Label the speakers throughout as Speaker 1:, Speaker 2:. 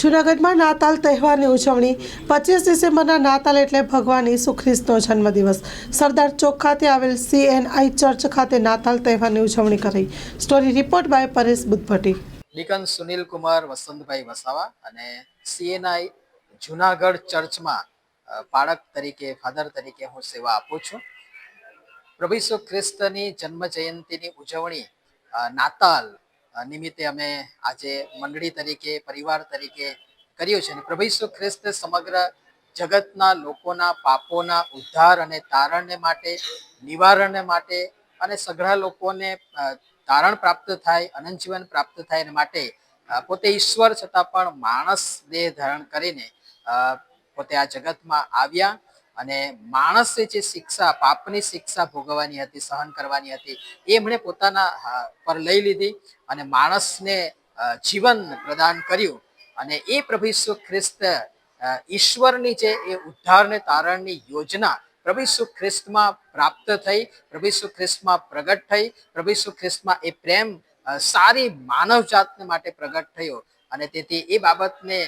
Speaker 1: જૂનાગઢમાં નાતાલ તહેવારની ઉજવણી. પચીસ ડિસેમ્બરના નાતાલ એટલે ભગવાન ઈસુ ખ્રિસ્તનો જન્મદિવસ. સરદાર ચોક ખાતે આવેલ સીએનઆઈ ચર્ચ ખાતે નાતાલ તહેવારની ઉજવણી કરી story report by Paresh Budhbhatti.
Speaker 2: લિકન Sunil Kumar, Vasantbhai Vasava અને સીએનઆઈ જુનાગઢ ચર્ચમાં બાળક તરીકે, ફાધર તરીકે હું સેવા આપું છું. પ્રભુ ઈસુ ખ્રિસ્તની જન્મ જયંતિની ઉજવણી નાતાલ નિમિત્તે અમે આજે મંડળી તરીકે, પરિવાર તરીકે કર્યું છે અને પ્રભુ ઈસુ ખ્રિસ્ત સમગ્ર જગતના લોકોના પાપોના ઉદ્ધાર અને તારણને માટે, નિવારણને માટે અને સઘળા લોકોને તારણ પ્રાપ્ત થાય, અનંત જીવન પ્રાપ્ત થાય એના માટે પોતે ઈશ્વર છતાં પણ માણસ દેહ ધારણ કરીને પોતે આ જગતમાં આવ્યા અને માણસે જે શિક્ષા, પાપની શિક્ષા ભોગવવાની હતી, સહન કરવાની હતી, એ એમણે પોતાના પર લઈ લીધી અને માણસને જીવન પ્રદાન કર્યું. અને એ પ્રભુ ઈસુ ખ્રિસ્ત ઈશ્વરની જે એ ઉદ્ધારને તારણની યોજના પ્રભુ ઈસુ ખ્રિસ્તમાં પ્રાપ્ત થઈ, પ્રભુ ઈસુ ખ્રિસ્તમાં પ્રગટ થઈ, પ્રભુ ઈસુ ખ્રિસ્તમાં એ પ્રેમ સારી માનવ જાતને માટે પ્રગટ થયો. અને તેથી એ બાબતને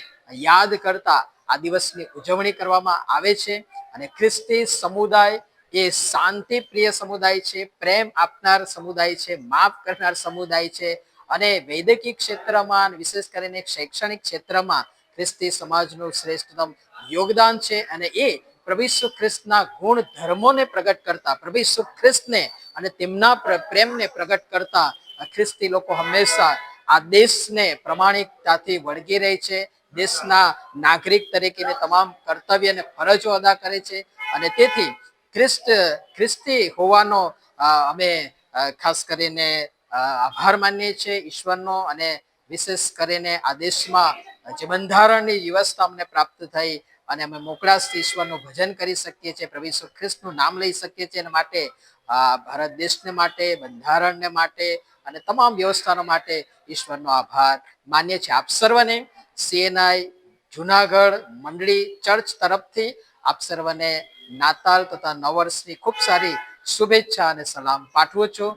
Speaker 2: યાદ કરતા આ દિવસની ઉજવણી કરવામાં આવે છે. અને ખ્રિસ્તી સમુદાય એ શાંતિ પ્રિય સમુદાય છે, પ્રેમ આપનાર સમુદાય છે, માફ કરનાર સમુદાય છે અને વૈદકીય ક્ષેત્રમાં, વિશેષ કરીને શૈક્ષણિક ક્ષેત્રમાં ખ્રિસ્તી સમાજનું શ્રેષ્ઠતમ યોગદાન છે અને એ પ્રભુ ઈસુ ખ્રિસ્તના ગુણ ધર્મોને પ્રગટ કરતા, પ્રભુ ઈસુ ખ્રિસ્તને અને તેમના પ્ર- પ્રેમને પ્રગટ કરતા ખ્રિસ્તી લોકો હંમેશા આ દેશને પ્રમાણિકતાથી વળગી રહે છે દેશના નાગરિક તરીકેની તમામ કર્તવ્ય અને ફરજો અદા કરે છે. અને તેથી ખ્રિસ્ત, ખ્રિસ્તી હોવાનો અમે ખાસ કરીને આભાર માનીએ છીએ ઈશ્વરનો અને વિશેષ કરીને આ દેશમાં જે બંધારણની વ્યવસ્થા અમને પ્રાપ્ત થઈ અને અમે મોકળાશથી ઈશ્વરનું ભજન કરી શકીએ છીએ, પ્રભુ ઈશ્વર ખ્રિસ્તનું નામ લઈ શકીએ છીએ એના માટે આ ભારત દેશને માટે, બંધારણને માટે અને તમામ વ્યવસ્થાનો માટે ઈશ્વરનો આભાર માન્ય છે આપ સર્વને સીએનઆઈ જુનાગઢ મંડળી ચર્ચ તરફથી આપ સર્વને નાતાલ તથા નવ વર્ષની ખૂબ સારી શુભેચ્છા અને સલામ પાઠવું છું.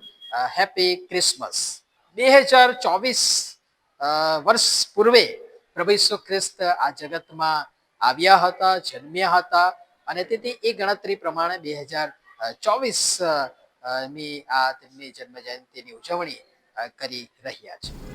Speaker 2: Happy Christmas. બે હજાર ચોવીસ વર્ષ પૂર્વે પ્રભુ ખ્રિસ્ત આ જગતમાં આવ્યા હતા, જન્મ્યા હતા અને તેથી એ ગણતરી પ્રમાણે બે હજાર ચોવીસની આ તેમની જન્મ જયંતિની ઉજવણી કરી રહ્યા છે.